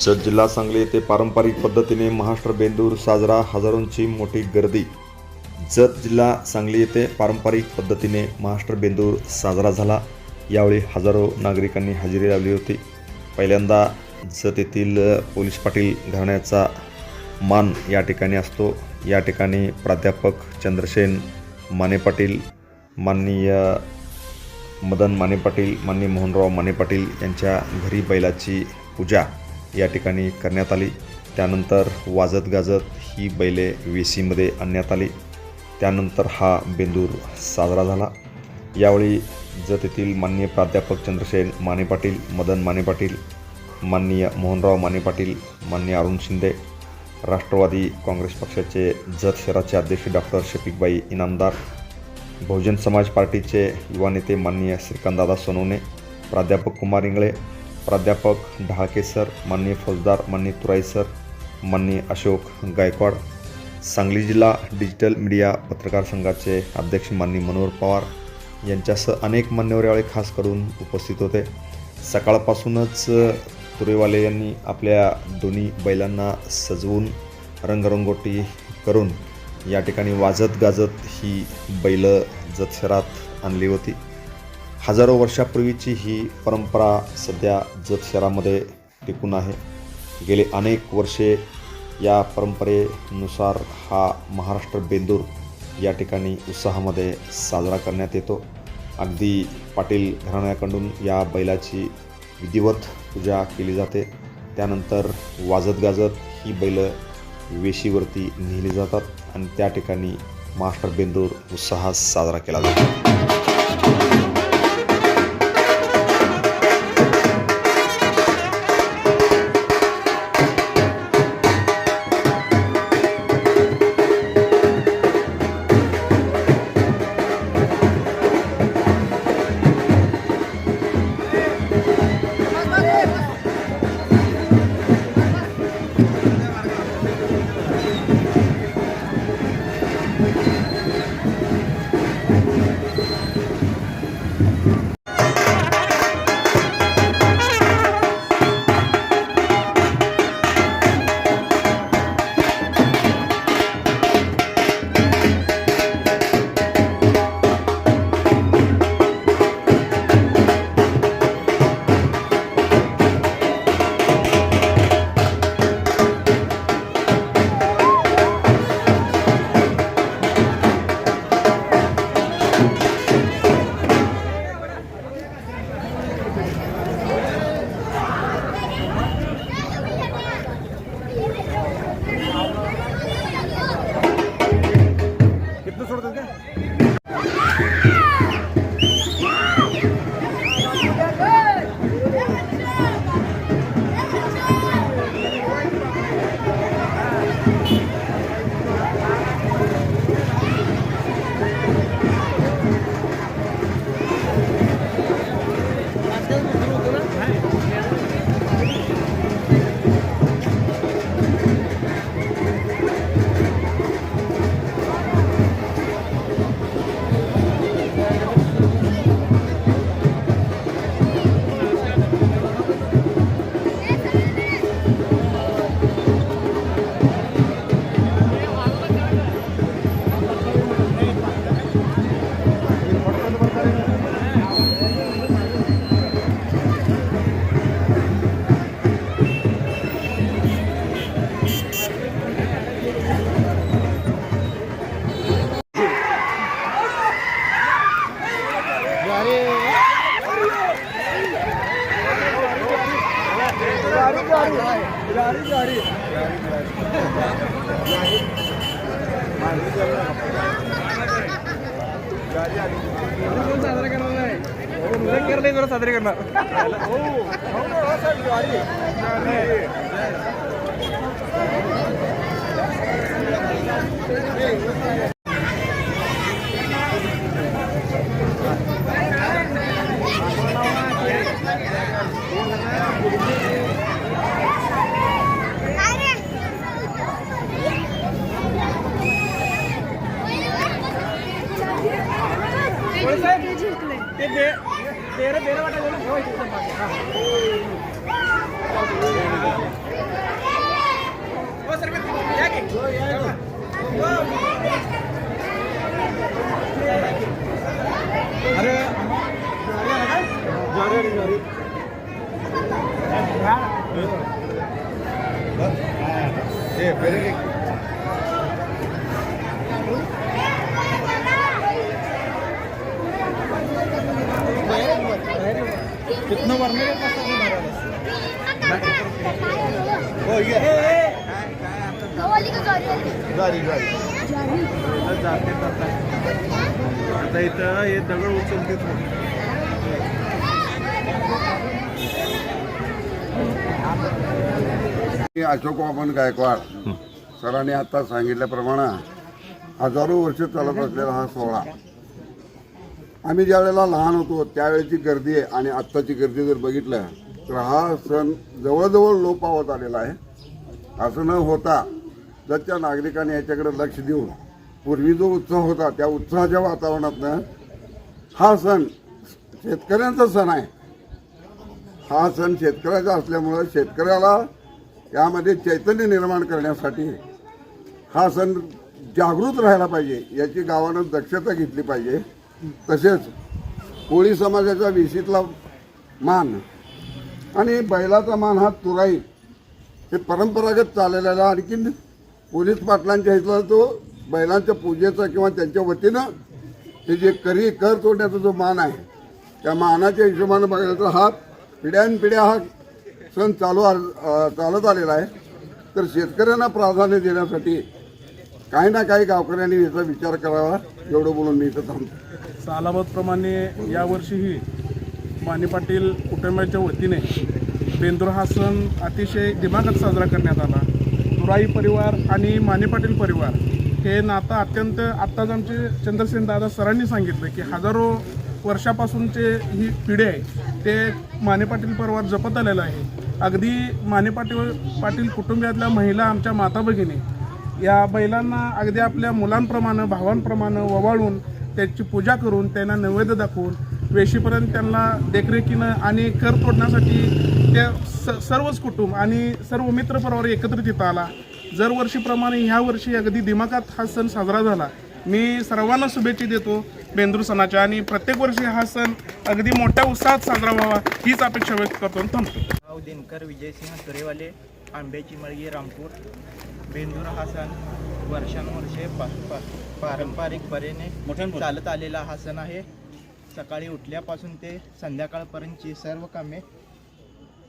जत जिल्हा सांगली येथे पारंपरिक पद्धतीने महाराष्ट्र बेंदूर साजरा हजारोंची मोठी गर्दी जत जिल्हा सांगली येथे पारंपरिक पद्धतीने महाराष्ट्र बेंदूर साजरा झाला यावेळी हजारो नागरिकांनी हजेरी लावली होती. पहिल्यांदा जत येथील पोलीस पाटील घराण्याचा मान या ठिकाणी असतो. या ठिकाणी प्राध्यापक चंद्रसेन माने पाटील माननीय मदन माने पाटील माननीय मोहनराव माने पाटील यांच्या घरी बैलाची पूजा या ठिकाणी करण्यात आली. त्यानंतर वाजत गाजत ही बैले वेशीमध्ये आणण्यात आली. त्यानंतर हा बेंदूर साजरा झाला. यावेळी जत येथील माननीय प्राध्यापक चंद्रसेन माने पाटील मदन माने पाटील माननीय मोहनराव माने पाटील माननीय अरुण शिंदे राष्ट्रवादी काँग्रेस पक्षाचे जत शहराचे अध्यक्ष डॉक्टर शफिकबाई इनामदार बहुजन समाज पार्टीचे युवा नेते माननीय श्रीकांतदादा सोनवणे प्राध्यापक कुमार इंगळे प्राध्यापक ढाके सर माननीय फौजदार माननीय तुराई सर माननीय अशोक गायकवाड सांगली जिल्हा डिजिटल मीडिया पत्रकार संघाचे अध्यक्ष माननीय मनोहर पवार यांच्यासह अनेक मान्यवर यावेळी खास करून उपस्थित होते. सकाळपासूनच तुरेवाले यांनी आपल्या दोन्ही बैलांना सजवून रंगरंगोटी करून या ठिकाणी वाजत गाजत ही बैलं जत शहरात आणली होती. हजारो वर्षापूर्वीची ही परंपरा सध्या जत शहरामध्ये टिकून आहे. गेले अनेक वर्षे या परंपरेनुसार हा महाराष्ट्र बेंदूर या ठिकाणी उत्साहामध्ये साजरा करण्यात येतो. अगदी पाटील घराण्याकडून या बैलाची विधिवत पूजा केली जाते. त्यानंतर वाजत गाजत ही बैलं वेशीवरती नेली जातात आणि त्या ठिकाणी महाराष्ट्र बेंदूर उत्साहात साजरा केला जातो. साजरा करणार नाही केलं जरा साजरे करणार ते दे तेरा तेरा वाटा अरे ज्वारी ज्वारी हे हो ज्वारी ज्वारी जाते आता इथं हे दगड अशोक वामन गायकवाड. सरांनी आता सांगितल्याप्रमाणे हजारो वर्ष चालत असलेला हा सोहळा आम्ही ज्या वेळेला लहान होतो त्यावेळेची गर्दी आहे आणि आत्ताची गर्दी जर बघितलं तर हा सण जवळजवळ लोप पावत आलेला आहे. असं न होता जरच्या नागरिकांनी याच्याकडे लक्ष देऊन पूर्वी जो उत्साह होता त्या उत्साहाच्या वातावरणातनं हा सण शेतकऱ्यांचा सण आहे. हा सण शेतकऱ्याचा असल्यामुळं शेतकऱ्याला यामध्ये चैतन्य निर्माण करण्यासाठी हा सण जागृत राहायला पाहिजे याची गावानं दक्षता घेतली पाहिजे. तसेच कोळी समाजाचा विशीतला मान आणि बैलाचा मान हा तुराई हे परंपरागत चाललेला आणखीन पोलीस पाटलांच्या इथला तो बैलांच्या पूजेचा किंवा त्यांच्या वतीनं हे जे करी कर तोडण्याचा जो मान आहे त्या मानाच्या हिशोबानं बघायला तर हा पिढ्यानपिढ्या हा सण चालू आ- चालत आलेला आहे. तर शेतकऱ्यांना प्राधान्य देण्यासाठी काही ना काही गावकऱ्यांनी याचा विचार करावा. एवढं बोलून मी इथं थांबतो. सालाबादप्रमाणे यावर्षीही माने पाटील कुटुंबाच्या वतीने बेंदूर हा सण अतिशय दिमागात साजरा करण्यात आला. तुराई परिवार आणि माने पाटील परिवार हे नातं अत्यंत आत्ताच आमचे चंद्रसेन दादा सरांनी सांगितलं की हजारो वर्षापासूनचे ही पिढी आहे. ते माने पाटील परिवार जपत आलेलं आहे. अगदी माने पाटील पाटील कुटुंबातल्या महिला आमच्या माता भगिनी या बैलांना अगदी आपल्या मुलांप्रमाणे भावांप्रमाणे ववाळून त्याची पूजा करून त्यांना नैवेद्य दाखवून वेशीपर्यंत त्यांना देखरेखीनं आणि कर तोडण्यासाठी त्या स सर्वच कुटुंब आणि सर्व मित्रपरिवार एकत्रित इथं आला. दरवर्षीप्रमाणे ह्या वर्षी अगदी दिमाकात हा सण साजरा झाला. मी सर्वांना शुभेच्छा देतो. बेंदूर सणाच्या आणि प्रत्येक वर्षी हा सण अगदी मोठ्या उत्साहात साजरा व्हावा हीच अपेक्षा व्यक्त करतो थांबतो. दिनकर विजयसिंह तुरेवाले आंब्याची मळगी रामपूर. बेंदूर हा सण वर्षानुवर्षे पा पा- पारंपरिक परीने चालत आलेला हा सण आहे. सकाळी उठल्यापासून ते संध्याकाळपर्यंतची सर्व कामे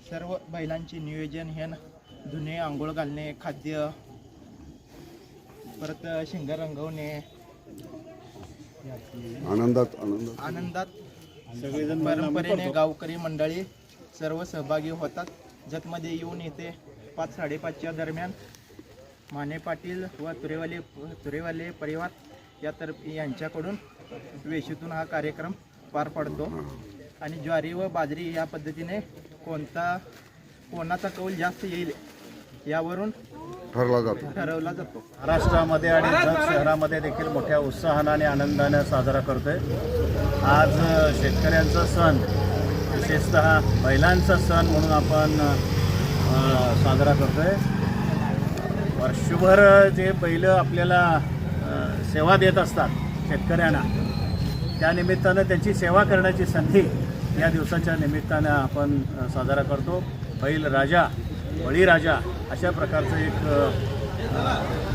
सर्व बैलांचे नियोजन हे धुणे आंघोळ घालणे खाद्य परत शिंग रंगवणे आनंदात आनंदात. आनंदात. परंपरेने गावकरी मंडळी सर्व सहभागी होतात. जतमध्ये येऊन येते पाच साडेपाचच्या दरम्यान माने पाटील व तुरेवाले तुरेवाले परिवार यातर्फे यांच्याकडून वेशीतून हा कार्यक्रम पार पडतो. आणि ज्वारी व बाजरी या पद्धतीने कोणता कोणाचा कौल जास्त येईल यावरून ठरला जातो. ठरवला जातो. महाराष्ट्रामध्ये आणि जत शहरामध्ये देखील मोठ्या उत्साहानं आणि आनंदाने साजरा करतोय. आज शेतकऱ्यांचा सण विशेषतः बैलांचा सण म्हणून आपण साजरा करतोय. वर्षभर जे बैल आपल्याला सेवा देत असतात शेतकऱ्यांना त्या निमित्तानं त्यांची सेवा करण्याची संधी या दिवसाच्या निमित्तानं आपण साजरा करतो. बैल राजा बळीराजा अशा प्रकारचं एक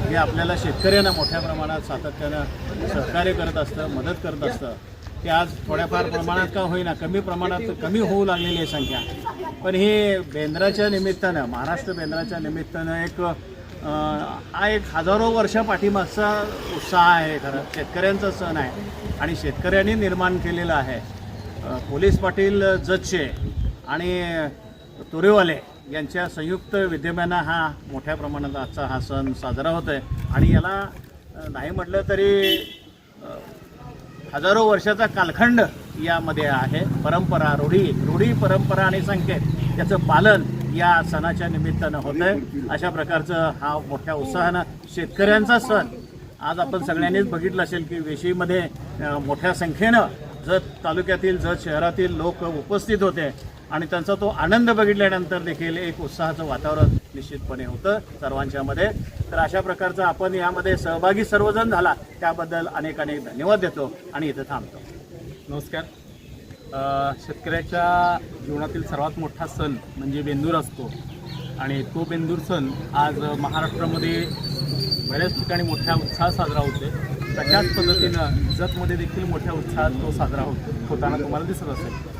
हे आपल्याला शेतकऱ्यांना मोठ्या प्रमाणात सातत्यानं सहकार्य करत असतं मदत करत असतं. ते आज थोड्याफार प्रमाणात का होईना कमी प्रमाणात कमी होऊ लागलेली आहे संख्या. पण हे बेंद्राच्या निमित्तानं महाराष्ट्र बेंद्राच्या निमित्तानं एक हा एक हजारो वर्ष पाठीमागचा उत्साह आहे खरं. शेतकऱ्यांचा सण आहे आणि शेतकऱ्यांनी निर्माण केलेला आहे. पोलीस पाटील जजचे आणि तुरेवाले यांच्या संयुक्त विद्यमानं हा मोठ्या प्रमाणात आजचा हा सण साजरा होतो आहे आणि याला नाही म्हटलं तरी हजारो वर्षाचा कालखंड यामध्ये आहे. परंपरा रूढी रूढी परंपरा आणि संकेत याचं पालन या सणाच्या निमित्तानं होत आहे अशा प्रकारचं हा मोठ्या उत्साहानं शेतकऱ्यांचा सण. आज आपण सगळ्यांनीच बघितलं असेल की वेशीमध्ये मोठ्या संख्येनं जत तालुक्यातील जत शहरातील लोक उपस्थित होते. आणि त्यांचा तो आनंद बघितल्यानंतर देखील एक उत्साहाचं वातावरण निश्चितपणे होतं सर्वांच्यामध्ये तर अशा प्रकारचं आपण यामध्ये सहभागी सर्वजण झाला त्याबद्दल अनेक अनेक धन्यवाद देतो आणि इथं थांबतो. नमस्कार. शेतकऱ्याच्या जीवनातील सर्वात मोठा सण म्हणजे बेंदूर असतो. आणि तो बेंदूर सण आज महाराष्ट्रामध्ये बऱ्याच ठिकाणी मोठ्या उत्साहात साजरा होतो तशाच पद्धतीनं जतमध्ये देखील मोठ्या उत्साहात तो साजरा होतो होताना तुम्हाला दिसत असेल.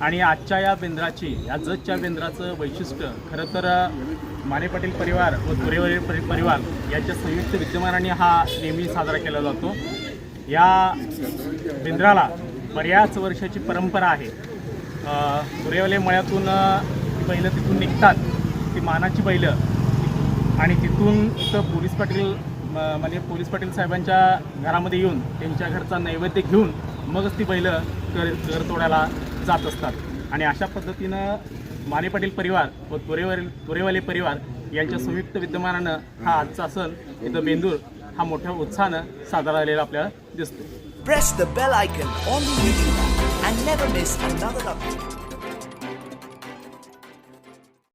आणि आजच्या या बेंद्राची या जतच्या बेंद्राचं वैशिष्ट्य खरं तर माने पाटील परिवार व तुरेवरील परिवार यांच्या संयुक्त विद्यमानाने हा नेहमी साजरा केला जातो. या बेंद्राला बऱ्याच वर्षाची परंपरा आहे. अ, मळ्यातून बैलं तिथून निघतात. ती मानाची बैलं. आणि तिथून इथं पोलीस पाटील म- म्हणजे पोलीस पाटील साहेबांच्या घरामध्ये येऊन त्यांच्या घरचा नैवेद्य घेऊन मगच ती बैलं कर कर तोडायला जात असतात. आणि अशा पद्धतीनं माने पाटील परिवार व तुरेवरील तुरेवाले परिवार यांच्या संयुक्त विद्यमानानं हा आजचा सण इथं बेंदूर हा मोठ्या उत्साहानं साजरा झालेला आपल्याला दिसतो